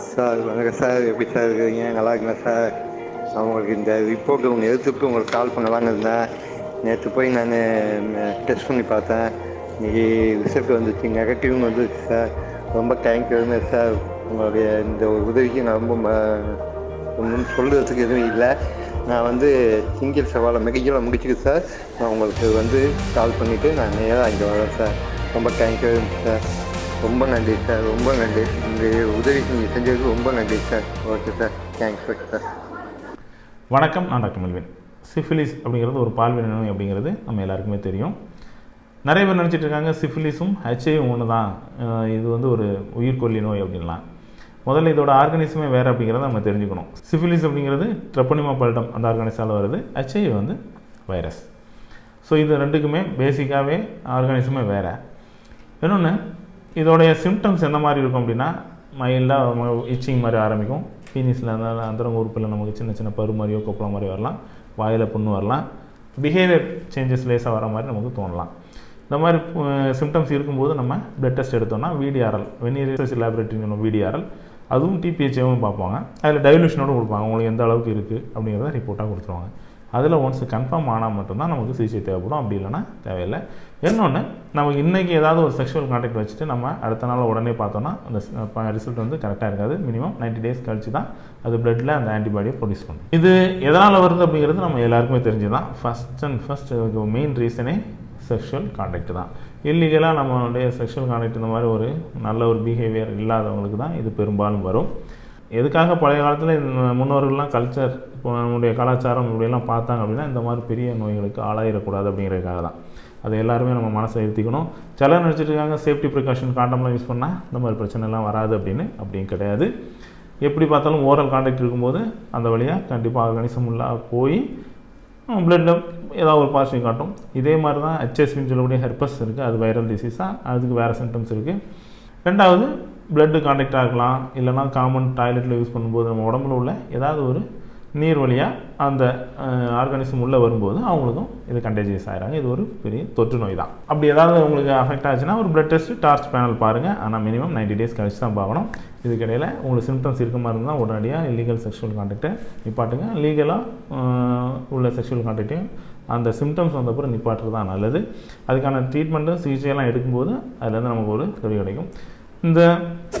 Sir வணக்கம் sir. எப்படி sir இருக்கிறீங்க? நல்லா இருக்குங்க சார்? நான் உங்களுக்கு இந்த ரிப்போர்ட் உங்கள் எடுத்துட்டு உங்களுக்கு கால் பண்ணலான்னு இருந்தேன். நேற்று போய் நான் டெஸ்ட் பண்ணி பார்த்தேன். இன்றைக்கி ரிசல்ட் வந்துச்சு. நெகட்டிவ்னு வந்துச்சு சார். ரொம்ப தேங்க்யூங்க சார். உங்களுடைய இந்த ஒரு உதவிக்கு நான் ரொம்ப ம- ஒன்றும் சொல்கிறதுக்கு எதுவும் இல்லை. நான் வந்து சிங்கிள் சவாலை மெடிக்கலாக முடிச்சுக்கு சார். நான் உங்களுக்கு வந்து கால் பண்ணிவிட்டு நான் நேராக இங்கே வரேன் சார். ரொம்ப தேங்க்யூ சார். ரொம்ப நன்றி சார் ரொம்ப நன்றி. இந்த உதவி நீங்கள் செஞ்சதுக்கு ரொம்ப நன்றி sir. Okay sir. Thanks okay sir. வணக்கம். நான் டாக்டர் மெல்வின். சிஃபிலிஸ் அப்படிங்கிறது ஒரு பால்வினை நோய் அப்படிங்கிறது நம்ம எல்லாருக்குமே தெரியும். நிறைய பேர் நினச்சிட்டு இருக்காங்க சிஃபிலிஸும் ஹெச்ஐயும் ஒன்று தான். இது வந்து ஒரு உயிர்கொல்லி நோய் அப்படின்லாம். முதல்ல இதோட ஆர்கனிசமே வேறு அப்படிங்கிறத நம்ம தெரிஞ்சுக்கணும். சிஃபிலிஸ் அப்படிங்கிறது ட்ரெப்பனிமா பல்டம் அந்த ஆர்கனிஸால் வருது. ஹெச்ஐ வந்து வைரஸ் ஸோ இது ரெண்டுக்குமே பேசிக்காகவே ஆர்கானிசமே வேறு. இன்னொன்று இதோடைய சிம்டம்ஸ் எந்த மாதிரி இருக்கும் அப்படின்னா மைல்டாக இச்சிங் மாதிரி ஆரம்பிக்கும். பீனிஸில் இருந்தாலும் அந்தரங்க உறுப்பில் நமக்கு சின்ன சின்ன பரு மாதிரியோ கொப்பளம் மாதிரி வரலாம். வாயில் புண்ணு வரலாம். பிஹேவியர் சேஞ்சஸ் லேசாக வர மாதிரி நமக்கு தோணலாம். இந்த மாதிரி சிம்டம்ஸ் இருக்கும்போது நம்ம பிளட் டெஸ்ட் எடுத்தோம்னா விடிஆர்எல் வெனி ரிசர்ச் லேபரேட்டரின்னு விடிஆர்எல் அதுவும் டிபிஹெச்ஏவும் பார்ப்பாங்க. அதில் டைலூஷனோடு கொடுப்பாங்க. உங்களுக்கு எந்த அளவுக்கு இருக்குது அப்படிங்கிறத ரிப்போர்ட்டாக கொடுத்துருவாங்க. அதில் ஒன்ஸ் கன்ஃபார்ம் ஆனால் மட்டும்தான் நமக்கு சிகிச்சை தேவைப்படும். அப்படி இல்லைனா தேவையில்லை. இன்னொன்று நமக்கு இன்றைக்கி ஏதாவது ஒரு செக்ஷுவல் கான்டாக்ட் வச்சுட்டு நம்ம அடுத்த நாள் உடனே பார்த்தோன்னா அந்த ரிசல்ட் வந்து கரெக்டாக இருக்காது. மினிமம் 90 டேஸ் கழிச்சு தான் அது பிளட்டில் அந்த ஆன்டிபாடியை ப்ரொடியூஸ் பண்ணும். இது எதனால் வருது அப்படிங்கிறது நம்ம எல்லாருக்குமே தெரிஞ்சு தான் ஃபஸ்ட் அண்ட் ஃபஸ்ட் மெயின் ரீசனே செக்ஷுவல் கான்டாக்ட் தான். இல்லீகலாக நம்மளுடைய செக்ஷுவல் கான்டாக்ட் இந்த மாதிரி ஒரு நல்ல ஒரு பிஹேவியர் இல்லாதவங்களுக்கு தான் இது பெரும்பாலும் வரும். எதுக்காக பழைய காலத்தில் இந்த முன்னோர்கள்லாம் கல்ச்சர் இப்போ நம்முடைய கலாச்சாரம் இப்படியெல்லாம் பார்த்தாங்க அப்படின்னா இந்த மாதிரி பெரிய நோய்களுக்கு ஆளாயிடக்கூடாது அப்படிங்கிறதுக்காக தான். அதை எல்லாருமே நம்ம மனசை எழுத்திக்கணும் சிலர் நினச்சிட்ருக்காங்க சேஃப்டி ப்ரிகாஷன் காண்டம்லாம் யூஸ் பண்ணால் இந்த மாதிரி பிரச்சனைலாம் வராது அப்படின்னு. அப்படியும் கிடையாது. எப்படி பார்த்தாலும் ஓரல் காண்டாக்ட் இருக்கும்போது அந்த வழியாக கண்டிப்பாக ஆர்கானிசம் போய் பிளட்டில் ஏதாவது ஒரு பாசிட்டிவ் காட்டும். இதே மாதிரி தான் ஹெச்எஸ்வின்னு சொல்லக்கூடிய ஹெர்பஸ் இருக்குது அது வைரல் டிசீஸாக அதுக்கு வேறு சிம்டம்ஸ் இருக்குது ரெண்டாவது பிளட்டு கான்டாக்டாக இருக்கலாம் இல்லைனா காமன் டாய்லெட்டில் யூஸ் பண்ணும்போது நம்ம உடம்புல உள்ள ஏதாவது ஒரு நீர் வழியாக அந்த ஆர்கானிசம் உள்ளே வரும்போது அவங்களுக்கும் இது கண்டேஜியஸ் ஆகிறாங்க இது ஒரு பெரிய தொற்று நோய் தான். அப்படி ஏதாவது உங்களுக்கு அஃபெக்ட் ஆச்சுன்னா ஒரு பிளட் டெஸ்ட் டார்ச் பேனல் பாருங்கள் ஆனால் மினிமம் 90 டேஸ் கழிச்சு தான் பார்க்கணும். இதுக்கிடையில் உங்களுக்கு சிம்டம்ஸ் இருக்க மாதிரி இருந்தால் உடனடியாக இல்லீகல் செக்ஷுவல் கான்டாக்டை நிப்பாட்டுங்க. லீகலாக உள்ள செக்ஷுவல் கான்டாக்டையும் அந்த சிம்டம்ஸ் வந்தப்பறம் நிப்பாட்டுறது தான் நல்லது. அதுக்கான ட்ரீட்மெண்ட்டும் சிகிச்சையெல்லாம் எடுக்கும்போது அதுலேருந்து நமக்கு ஒரு தெளிவு கிடைக்கும் இந்த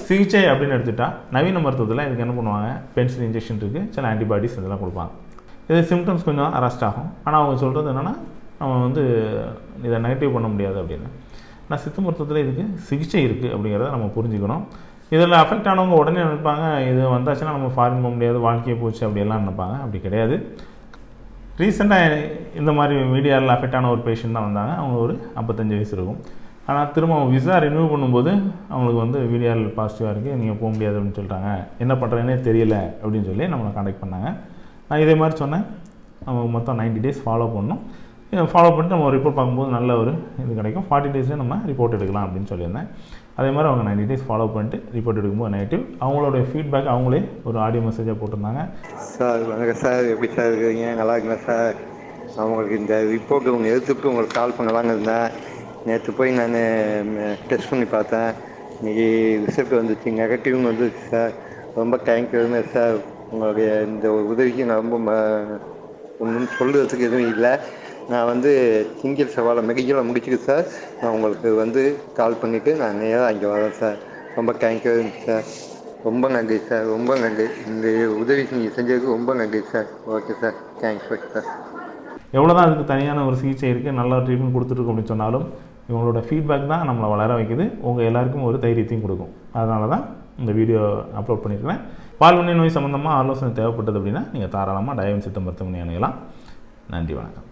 சிகிச்சை அப்படின்னு எடுத்துகிட்டா நவீன மருத்துவத்தில் இதுக்கு என்ன பண்ணுவாங்க? பென்சில் இன்ஜெக்ஷன் இருக்குது சில ஆன்டிபாடிஸ் இதெல்லாம் கொடுப்பாங்க. இது சிம்டம்ஸ் கொஞ்சம் அரெஸ்ட் ஆகும். ஆனால் அவங்க சொல்கிறது என்னென்னா நம்ம வந்து இதை நெகட்டிவ் பண்ண முடியாது அப்படின்னு. ஆனால் சித்த மருத்துவத்தில் இதுக்கு சிகிச்சை இருக்குது அப்படிங்கிறத நம்ம புரிஞ்சுக்கணும். இதில் அஃபெக்ட் ஆனவங்க உடனே நினைப்பாங்க இது வந்தாச்சுன்னா நம்ம ஃபாரின் போக முடியாது வாழ்க்கையை போச்சு அப்படியெல்லாம் நினைப்பாங்க. அப்படி கிடையாது. ரீசெண்டாக இந்த மாதிரி மீடியாவில் அஃபெக்ட் ஆன ஒரு பேஷண்ட் தான் வந்தாங்க. அவங்க ஒரு ஐம்பத்தஞ்சு வயசு இருக்கும். ஆனால் திரும்ப அவங்க விசா ரினியூ பண்ணும்போது அவங்களுக்கு வந்து வீடியோவில் பாசிட்டிவாக இருக்குது நீங்கள் போக முடியாது அப்படின்னு சொல்லிட்டாங்க என்ன பண்ணுறதுனே தெரியல அப்படின்னு சொல்லி நம்மளை காண்டாக்ட் பண்ணாங்க. நான் இதே மாதிரி சொன்னேன். அவங்க மொத்தம் 90 டேஸ் ஃபாலோ பண்ணணும். ஃபாலோ பண்ணிட்டு நம்ம ரிப்போர்ட் பார்க்கும்போது நல்ல ஒரு இது கிடைக்கும். ஃபார்ட்டி டேஸ்லேயே நம்ம ரிப்போர்ட் எடுக்கலாம் அப்படின்னு சொல்லியிருந்தேன். அதே மாதிரி அவங்க 90 டேஸ் ஃபாலோ பண்ணிட்டு ரிப்போர்ட் எடுக்கும்போது நெகட்டிவ் அவங்களோட ஃபீட்பேக் அவங்களே ஒரு ஆடியோ மெசேஜாக போட்டிருந்தாங்க. சார் வணக்கம் சார். எப்படி சார் இருக்கிறீங்க? நல்லா இருக்குங்களா சார்? அவங்களுக்கு இந்த ரிப்போர்ட் உங்கள் எடுத்துட்டு உங்களுக்கு கால் பண்ணலாங்க இருந்தேன். நேற்று போய் நான் டெஸ்ட் பண்ணி பார்த்தேன் இன்றைக்கி ரிசல்ட் வந்துச்சு நெகட்டிவ்னு வந்துச்சு சார் ரொம்ப தேங்க்யூ சார் உங்களுடைய இந்த உதவிக்கு நான் ரொம்ப ம- ஒன்றும் சொல்லுறதுக்கு எதுவும் இல்லை நான் வந்து சிங்கிள் சவாலை மெடிக்கலாக முடிச்சுக்கு சார் நான் உங்களுக்கு வந்து கால் பண்ணிவிட்டு நான் நேராக அங்கே வரேன் சார் ரொம்ப தேங்க்யூ சார் ரொம்ப நன்றி சார் ரொம்ப நன்றி இந்த உதவி நீங்கள் செஞ்சதுக்கு ரொம்ப நன்றி sir okay sir thanks okay sir எவ்வளோ தான் அதுக்கு தனியான ஒரு சிகிச்சை இருக்குது நல்ல ட்ரீட்மெண்ட் கொடுத்துருக்கோம் அப்படின்னு சொன்னாலும் இவங்களோட ஃபீட்பேக் தான் நம்மளை வளர வைக்குது. உங்கள் எல்லாருக்கும் ஒரு தைரியத்தையும் கொடுக்கும். அதனால தான் இந்த வீடியோ அப்லோட் பண்ணியிருக்கிறேன். பால்வண்ணி நோய் சம்மந்தமாக ஆலோசனை தேவைப்பட்டது அப்படின்னா நீங்கள் தாராளமாக டயவன் சித்த மருத்துவமனை அணுகலாம். நன்றி வணக்கம்.